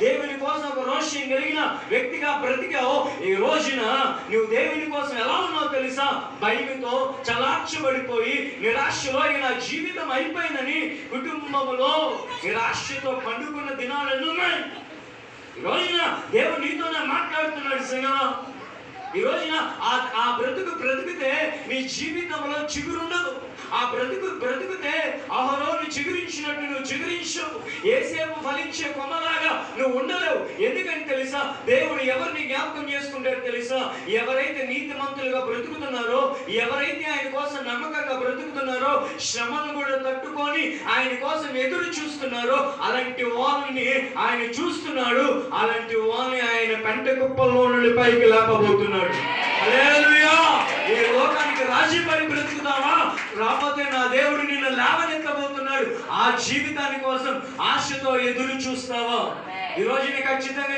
దేవుని కోసం ఒక రోషం కలిగిన వ్యక్తిగా బ్రతికావు. ఈ రోజున నువ్వు దేవుని కోసం ఎలా ఉన్నావు తెలుసా? భయంతో చలాక్షబడిపోయి నిరాశలో ఇక నా జీవితం అయిపోయిందని కుటుంబంలో నిరాశతో పండుకున్న దినాలు ఉన్నాయి. ఈ రోజున దేవుడు నీతోనే మాట్లాడుతున్నాడు సంగమా ఈ రోజున ఆ ఆ బ్రతుకు బ్రతికితే నీ జీవితంలో చిగురుండదు. ఆ బ్రతుకు బ్రతికితే అహరోని చిగురించినట్టు నువ్వు చిగురించవు ఏసేపు ఫలించే కొమ్మలా నువ్వు ఉండలేవు. ఎందుకని తెలుసా? దేవుడు ఎవరిని జ్ఞాపకం చేసుకుంటాడు తెలుసా? ఎవరైతే నీతిమంతులుగా బ్రతుకుతున్నారో ఎవరైతే ఆయన కోసం నమ్మకంగా బ్రతుకుతున్నారో శ్రమను కూడా తట్టుకొని ఆయన కోసం ఎదురు చూస్తున్నారో అలాంటి వాళ్ళని ఆయన చూస్తున్నాడు. అలాంటి వాళ్ళని ఆయన పెంట కుప్పల్లో నుండి పైకి లేపబోతున్నాడు. ఈ లోకానికి రాజీ పడి బ్రతుకుతావా? రాకపోతే నా దేవుడు నిన్ను లేవనెత్తబోతున్నాడు. ఆ జీవితాని కోసం ఆశతో ఎదురు చూస్తావా? ఈ రోజు ఖచ్చితంగా